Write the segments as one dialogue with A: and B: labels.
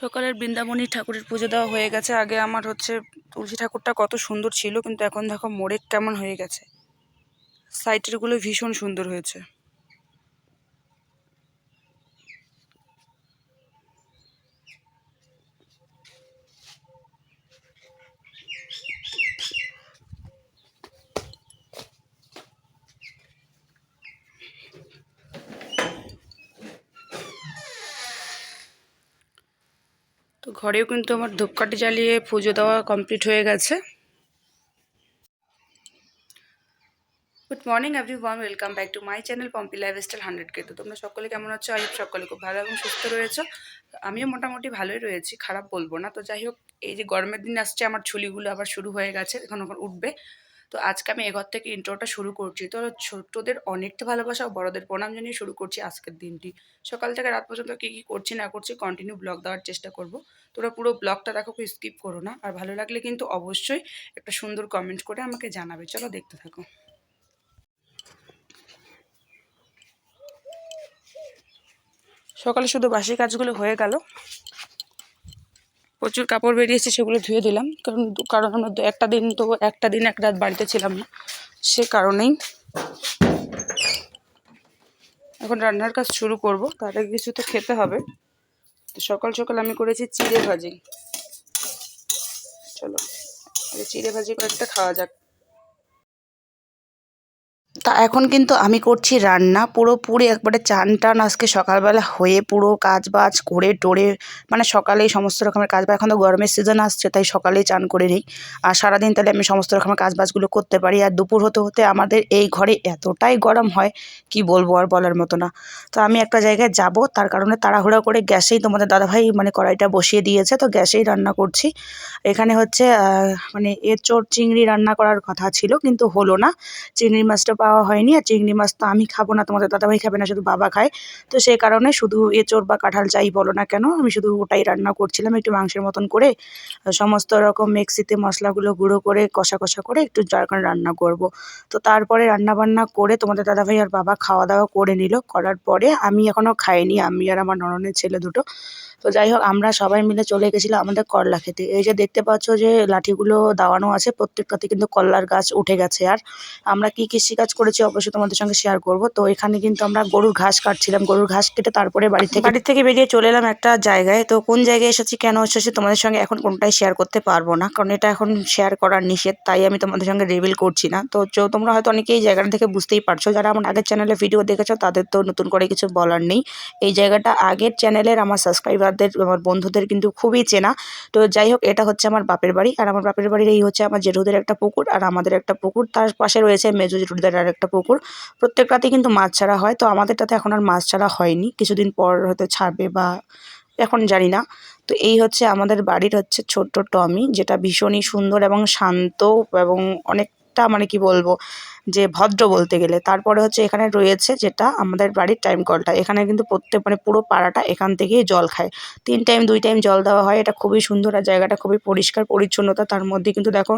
A: সকালের বৃন্দাবনী ঠাকুরের পুজো দেওয়া হয়ে গেছে। আগে আমার হচ্ছে তুলসী ঠাকুরটা কত সুন্দর ছিল, কিন্তু এখন দেখো মোড়ের কেমন হয়ে গেছে। সাইটেরগুলো ভীষণ সুন্দর হয়েছে। ঘরেও কিন্তু আমার ধূপকাঠি জ্বালিয়ে পুজো দেওয়া কমপ্লিট হয়ে গেছে। Good morning everyone welcome back to my channel Pompi lifestyle hundred K তো তোমরা সকলে কেমন আছো? আই সকলে খুব ভালো এবং সুস্থ রয়েছো। আমিও মোটামুটি ভালোই রয়েছি, খারাপ বলব না। তো যাই হোক, এই যে গরমের দিন আসছে, আমার ছুলিগুলো আবার শুরু হয়ে গেছে, এখন এখন উঠবে। তো আজকে আমি এঘর থেকে ইন্ট্রোটা শুরু করছি। তো ছোটদের অনেকটা ভালোবাসা, বড়দের প্রণাম জানিয়ে শুরু করছি আজকের দিনটি। সকাল থেকে রাত পর্যন্ত কী কী করছি, না করছি কন্টিনিউ ব্লগ দেওয়ার চেষ্টা করব। তোরা পুরো ব্লগটা দেখো স্কিপ করো না। আর ভালো লাগলে কিন্তু অবশ্যই একটা সুন্দর কমেন্ট করে আমাকে জানাবে। চলো দেখতে থাকো। সকালে শুধু বাসি কাজগুলো হয়ে গেল। প্রচুর কাপড় বেরিয়েছে, সেগুলো ধুয়ে দিলাম। কারণ কারণ আমরা একটা দিন তো একটা দিন, এক রাত বাড়িতে ছিলাম না, সে কারণেই এখন রান্নার কাজ শুরু করব। তার আগে কিছু তো খেতে হবে। তো সকাল সকাল আমি করেছি চিড়ে ভাজি। চলো চিড়ে ভাজি কয়েকটা খাওয়া যাক। তা এখন কিন্তু আমি করছি রান্না। পুরোপুরি একবারে চান টান আজকে সকালবেলা হয়ে পুরো কাজ বাজ করে টোরে মানে সকালেই সমস্ত রকমের কাজ বা এখন তো গরমের সিজন আসছে, তাই সকালেই চান করে নিই। আর সারাদিন তাহলে আমি সমস্ত রকমের কাজ বাজগুলো করতে পারি। আর দুপুর হতে হতে আমাদের এই ঘরে এতটাই গরম হয়, কি বলব আর বলার মতো না। তো আমি একটা জায়গায় যাব, তার কারণে তাড়াহুড়া করে গ্যাসেই তোমাদের দাদাভাই মানে কড়াইটা বসিয়ে দিয়েছে, তো গ্যাসেই রান্না করছি। এখানে হচ্ছে মানে মানে এঁচোড় চিংড়ি রান্না করার কথা ছিল, কিন্তু হলো না। চিংড়ি মাছটা পাওয়া হয়নি আর চিংড়ি মাছ তো আমি খাব না, তোমাদের দাদাভাই খাবে না, শুধু বাবা খায়। তো সেই কারণে শুধু এঁচোড় বা কাঁঠাল যাই বলো না কেন, আমি শুধু ওটাই রান্না করছিলাম একটু মাংসের মতন করে। সমস্ত রকম মিক্সিতে মশলাগুলো গুঁড়ো করে, কষা কষা করে একটু যার রান্না করব। তো তারপরে রান্না বান্না করে তোমাদের দাদাভাই আর বাবা খাওয়া দাওয়া করে নিল। করার পরে আমি এখনও খাইনি, আমি আর আমার নননের ছেলে দুটো। তো যাই হোক, আমরা সবাই মিলে চলে গেছিলাম আমাদের করলা খেতে। এই যে দেখতে পাচ্ছ যে লাঠিগুলো দাওয়ানো আছে, প্রত্যেকটাতে কিন্তু করলার গাছ উঠে গেছে। আর আমরা কি কৃষিকাজ করেছি অবশ্যই তোমাদের সঙ্গে শেয়ার করব। তো এখানে কিন্তু আমরা গরুর ঘাস কাটছিলাম। গরুর ঘাস কেটে তারপরে বাড়ি থেকে বাড়ি থেকে বেরিয়ে চলে এলাম একটা জায়গায়। তো কোন জায়গায় এসেছি, কেন এসেছি তোমাদের সঙ্গে এখন কোনটাই শেয়ার করতে পারব না। কারণ এটা এখন শেয়ার করার নিষেধ, তাই আমি তোমাদের সঙ্গে রিভিল করছি না। তো তোমরা হয়তো অনেকেই জায়গাটা থেকে বুঝতেই পারছ। যারা আমার আগের চ্যানেলে ভিডিও দেখেছ, তাদের তো নতুন করে কিছু বলার নেই। এই জায়গাটা আগের চ্যানেলের আমার সাবস্ক্রাইবারদের আমার বন্ধুদের কিন্তু খুবই চেনা। তো যাই হোক, এটা হচ্ছে আমার বাপের বাড়ি। আর আমার বাপের বাড়ির এই হচ্ছে আমার জেঠুদের একটা পুকুর, আর আমাদের একটা পুকুর। তার পাশে রয়েছে মেজু জেঠুদের আর একটা পুকুর। প্রত্যেকটাতেই কিন্তু মাছ ছাড়া হয়। তো আমাদেরটাতে এখন আর মাছ ছাড়া হয়নি। কিছুদিন পর হয়তো ছাড়বে বা এখন জানি না। তো এই হচ্ছে আমাদের বাড়ির হচ্ছে ছোট্ট টমি, যেটা ভীষণই সুন্দর এবং শান্ত এবং অনেকটা মানে কি বলব, যে ভদ্র বলতে গেলে। তারপরে হচ্ছে এখানে রয়েছে যেটা আমাদের বাড়ির টাইম কলটা এখানে কিন্তু প্রত্যেক মানে পুরো পাড়াটা এখান থেকেই জল খায়। তিন টাইম দুই টাইম জল দেওয়া হয়। এটা খুবই সুন্দর আর জায়গাটা খুবই পরিষ্কার, পরিচ্ছন্নতা। তার মধ্যে কিন্তু দেখো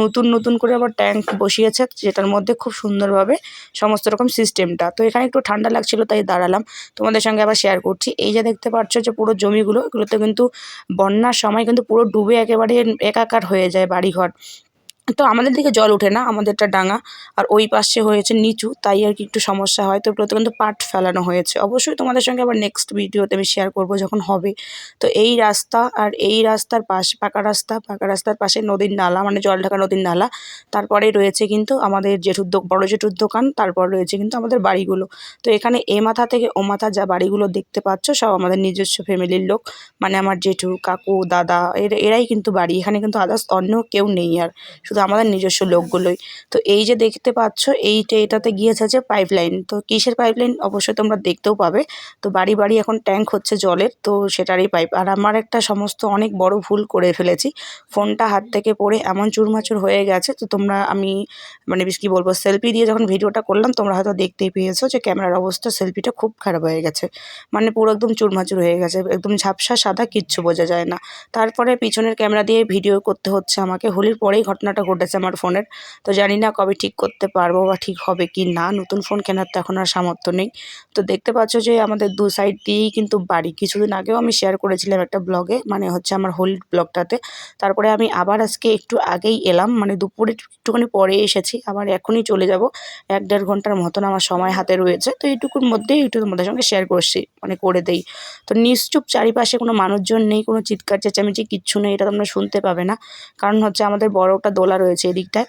A: নতুন নতুন করে আবার ট্যাঙ্ক বসিয়েছে, যেটার মধ্যে খুব সুন্দরভাবে সমস্ত রকম সিস্টেমটা তো এখানে একটু ঠান্ডা লাগছিল, তাই দাঁড়ালাম। তোমাদের সঙ্গে আবার শেয়ার করছি। এই যে দেখতে পাচ্ছ যে পুরো জমিগুলো, এগুলোতে কিন্তু বন্যার সময় কিন্তু পুরো ডুবে একেবারে একাকার হয়ে যায় বাড়িঘর। তো আমাদের দিকে জল ওঠে না, আমাদেরটা ডাঙা। আর ওই পাশে হয়েছে নিচু, তাই আর কি একটু সমস্যা হয়। তো কিন্তু পাট ফেলানো হয়েছে। অবশ্যই তোমাদের সঙ্গে আবার নেক্সট ভিডিওতে আমি শেয়ার করব যখন হবে। তো এই রাস্তা আর এই রাস্তার পাশ, পাকা রাস্তা, পাকা রাস্তার পাশে নদীর নালা মানে জল ঢাকা নদীর নালা। তারপরে রয়েছে কিন্তু আমাদের জেঠুর বড় জেঠুর দোকান, তারপর রয়েছে কিন্তু আমাদের বাড়িগুলো। তো এখানে এ মাথা থেকে ও মাথা যা বাড়িগুলো দেখতে পাচ্ছ, সব আমাদের নিজস্ব ফ্যামিলির লোক। মানে আমার জেঠু, কাকু, দাদা, এর এরাই কিন্তু বাড়ি। এখানে কিন্তু আদার্স অন্য কেউ নেই আর। শুধু আমাদের নিজস্ব লোকগুলোই। তো এই যে দেখতে পাচ্ছ, এইটা, এটাতে গিয়েছে যে পাইপ লাইন তো কিসের পাইপ লাইন অবশ্যই তোমরা দেখতেও পাবে। তো বাড়ি বাড়ি এখন ট্যাঙ্ক হচ্ছে জলের, তো সেটারই পাইপ আর আমার একটা সমস্ত অনেক বড় ভুল করে ফেলেছি। ফোনটা হাত থেকে পড়ে এমন চুরমাচুর হয়ে গেছে, তো তোমরা আমি মানে বেশ কী বলব সেলফি দিয়ে যখন ভিডিওটা করলাম, তোমরা হয়তো দেখতেই পেয়েছ যে ক্যামেরার অবস্থা সেলফিটা খুব খারাপ হয়ে গেছে। মানে পুরো একদম চুরমাচুর হয়ে গেছে, একদম ঝাপসা সাদা কিচ্ছু বোঝা যায় না। তারপরে পিছনের ক্যামেরা দিয়ে ভিডিও করতে হচ্ছে আমাকে। হোলির পরেই ঘটনাটা
B: ঘটেছে আমার ফোনের। তো জানি না কবে ঠিক করতে পারব বা ঠিক হবে কি না। নতুন ফোন কেনার তো এখন আর সামর্থ্য নেই। তো দেখতে পাচ্ছ যে আমাদের দু সাইড দিয়েই কিন্তু বাড়ি। কিছুদিন আগেও আমি শেয়ার করেছিলাম একটা ব্লগে মানে হচ্ছে আমার হোল ব্লগটাতে তারপরে আমি আবার আজকে একটু আগেই এলাম মানে দুপুরে একটুখানি পরে এসেছি। আবার এখনই চলে যাব। এক দেড় ঘণ্টার মতন আমার সময় হাতে রয়েছে। তো এইটুকুর মধ্যেই একটু তোমাদের সঙ্গে শেয়ার করছি মানে করে দেই। তো নিশ্চুপ চারিপাশে কোনো মানুষজন নেই, কোনো চিৎকার চেঁচামেচি, কিচ্ছু নেই, এটা তোমরা শুনতে পাবে না। কারণ হচ্ছে আমাদের বড় একটা দোলা রয়েছে এদিকটায়।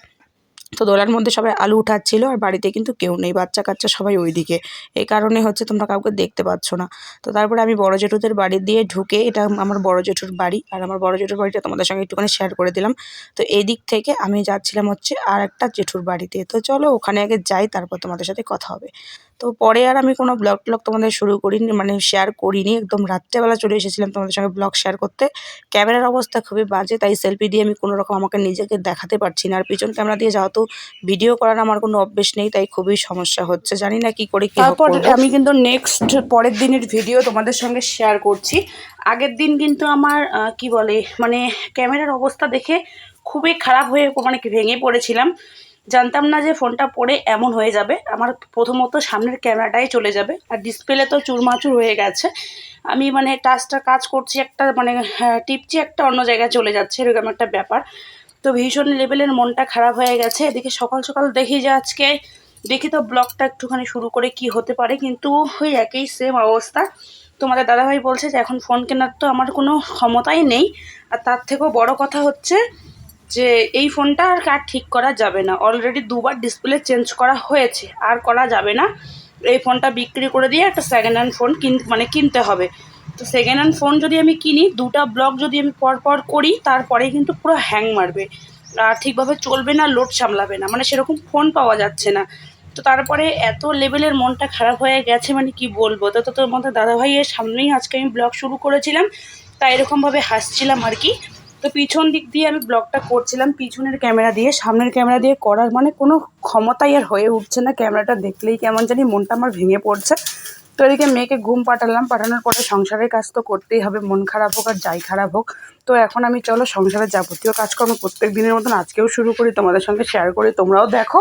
B: তো দোলার মধ্যে সবাই আলু উঠাচ্ছিল আর বাড়িতে কিন্তু কেউ নেই বাচ্চা কাচ্চা সবাই ওইদিকে। এই কারণে হচ্ছে তোমরা কাউকে দেখতে পাচ্ছ না। তো তারপরে আমি বড় জেঠুদের বাড়ি দিয়ে ঢুকে, এটা আমার বড় জেঠুর বাড়ি আর আমার বড় জেঠুর বাড়িটা তোমাদের সঙ্গে একটুখানি শেয়ার করে দিলাম। তো এই দিক থেকে আমি যাচ্ছিলাম হচ্ছে আর একটা জেঠুর বাড়িতে। তো চলো ওখানে আগে যাই, তারপর তোমাদের সাথে কথা হবে। তো পরে আর আমি কোনো ব্লগ ট্লগ তোমাদের শুরু করিনি মানে শেয়ার করিনি। একদম রাত্রেবেলা চলে এসেছিলাম তোমাদের সঙ্গে ব্লগ শেয়ার করতে। ক্যামেরার অবস্থা খুবই বাজে তাই সেলফি দিয়ে আমি কোনো রকম আমাকে নিজেকে দেখাতে পারছি না। আর পিছন ক্যামেরা দিয়ে যেহেতু ভিডিও করার আমার কোনো অভ্যেস নেই তাই খুবই সমস্যা হচ্ছে। জানি না কি করে কি তারপর আমি কিন্তু নেক্সট পরের দিনের ভিডিও তোমাদের সঙ্গে শেয়ার করছি। আগের দিন কিন্তু আমার কি বলে মানে ক্যামেরার অবস্থা দেখে খুবই খারাপ হয়ে মানে ভেঙে পড়েছিলাম। জানতাম না যে ফোনটা পড়ে এমন হয়ে যাবে। আমার প্রথমত সামনের ক্যামেরাটাই চলে যাবে। আর ডিসপ্লে তো চুরমাচুর হয়ে গেছে। আমি মানে টাচটা কাজ করছি একটা মানে হ্যাঁ, টিপছি একটা অন্য জায়গায় চলে যাচ্ছে এরকম একটা ব্যাপার। তো ভীষণ লেভেলের মনটা খারাপ হয়ে গেছে। এদিকে সকাল সকাল দেখি যে আজকে দেখি তো ব্লগটা একটুখানি শুরু করে কি হতে পারে কিন্তু ওই একই সেম অবস্থা। তোমাদের দাদাভাই বলছে যে এখন ফোন কেনার তো আমার কোনো ক্ষমতাই নেই। আর তার থেকেও বড় কথা হচ্ছে যে এই ফোনটা আর আর ঠিক করা যাবে না। অলরেডি দুবার ডিসপ্লে চেঞ্জ করা হয়েছে। আর করা যাবে না। এই ফোনটা বিক্রি করে দিয়ে একটা সেকেন্ড হ্যান্ড ফোন কিন মানে কিনতে হবে। তো সেকেন্ড হ্যান্ড ফোন যদি আমি কিনি, দুটা ব্লক যদি আমি পর পর করি, তারপরে কিন্তু পুরো হ্যাং মারবে। আর ঠিকভাবে চলবে না লোড সামলাবে না। মানে সেরকম ফোন পাওয়া যাচ্ছে না। তো তারপরে এত লেভেলের মনটা খারাপ হয়ে গেছে মানে কি বলব? তো তো তোর মধ্যে দাদাভাইয়ের সামনেই আজকে আমি ব্লগ শুরু করেছিলাম। তাই এরকমভাবে হাসছিলাম আর কি। তো পিছন দিক দিয়ে আমি ব্লগটা করছিলাম, পিছনের ক্যামেরা দিয়ে, সামনের ক্যামেরা দিয়ে করার মানে কোনো ক্ষমতাই আর হয়ে উঠছে না। ক্যামেরাটা দেখলেই কেমন জানি মনটা আমার ভেঙে পড়ছে। তো এদিকে মেয়েকে ঘুম পাঠালাম, পাঠানোর পরে সংসারের কাজ তো করতেই হবে, মন খারাপ হোক আর যাই খারাপ হোক। তো এখন আমি চলো সংসারের যাবতীয় কাজকর্ম প্রত্যেক দিনের মতন আজকেও শুরু করি, তোমাদের সঙ্গে শেয়ার করি, তোমরাও দেখো।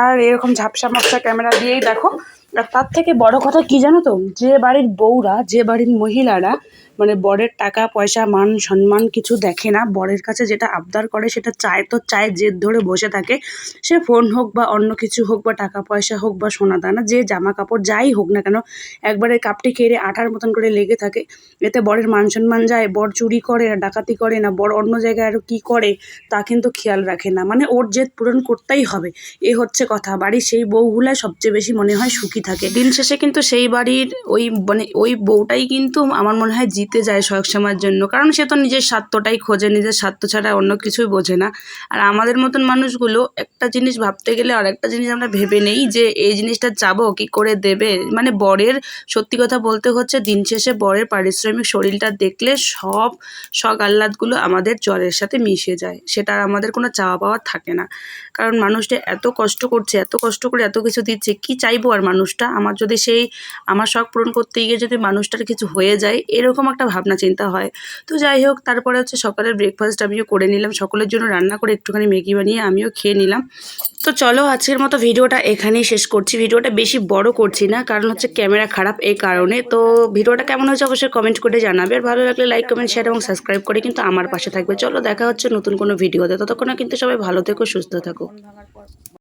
B: আর এরকম ঝাপসা মাপসা ক্যামেরা দিয়েই দেখো। আর তার থেকে বড় কথা কি জানো তো? যে বাড়ির বউরা, যে বাড়ির মহিলারা মানে বরের টাকা, পয়সা, মান, সম্মান কিছু দেখে না, বরের কাছে যেটা আবদার করে সেটা চায় তো চায় জেদ ধরে বসে থাকে। সে ফোন হোক বা অন্য কিছু হোক বা টাকা, পয়সা হোক বা সোনা দানা, যে জামা কাপড় যাই হোক না কেন, একবারে কাপটি কেড়ে আঠার মতন করে লেগে থাকে। এতে বরের মান সম্মান যায়, বর চুরি করে না, ডাকাতি করে না, বর অন্য জায়গায় আরও কী করে, তা কিন্তু খেয়াল রাখে না। মানে ওর জেদ পূরণ করতেই হবে। এ হচ্ছে কথা। বাড়ির সেই বউগুলাই সবচেয়ে বেশি মনে হয় সুখী। থাকে। দিন শেষে কিন্তু সেই বাড়ির ওই মানে ওই বউটাই কিন্তু আমার মনে হয় জিতে যায় সব সময়ের জন্য। কারণ সে তো নিজের স্বার্থটাই খোঁজে, নিজের স্বার্থ ছাড়া অন্য কিছুই বোঝে না। আর আমাদের মতন মানুষগুলো একটা জিনিস ভাবতে গেলে আর একটা জিনিস আমরা ভেবে নেই যে, এই জিনিসটা চাবো, কি করে দেবে? মানে বরের, সত্যি কথা বলতে হচ্ছে দিন শেষে বরের পারিশ্রমিক শরীরটা দেখলে সব শখ আহ্লাদগুলো আমাদের জ্বরের সাথে মিশে যায়। সেটা আর আমাদের কোনো চাওয়া পাওয়া থাকে না। কারণ মানুষটা এত কষ্ট করছে, এত কষ্ট করে এত কিছু দিচ্ছে, কি চাইব আর মানুষটা, আমার যদি সেই, আমার শখ পূরণ করতে গিয়ে যদি মানুষটার কিছু হয়ে যায়, এরকম একটা ভাবনা চিন্তা হয়। তো যাই হোক, তারপরে হচ্ছে সকালের ব্রেকফাস্ট আমিও করে নিলাম, সকলের জন্য রান্না করে একটুখানি ম্যাগি বানিয়ে আমিও খেয়ে নিলাম। তো চলো, আজকের মতো ভিডিওটা এখানেই শেষ করছি। ভিডিওটা বেশি বড় করছি না, কারণ হচ্ছে ক্যামেরা খারাপ এই কারণে। তো ভিডিওটা কেমন হয়েছে অবশ্যই কমেন্ট করে জানাবে। আর ভালো লাগলে লাইক কমেন্ট শেয়ার এবং সাবস্ক্রাইব করে কিন্তু আমার পাশে থাকবে। চলো, দেখা হচ্ছে নতুন কোনো ভিডিওতে। ততক্ষণে কিন্তু সবাই ভালো থেকো, সুস্থ থাকো।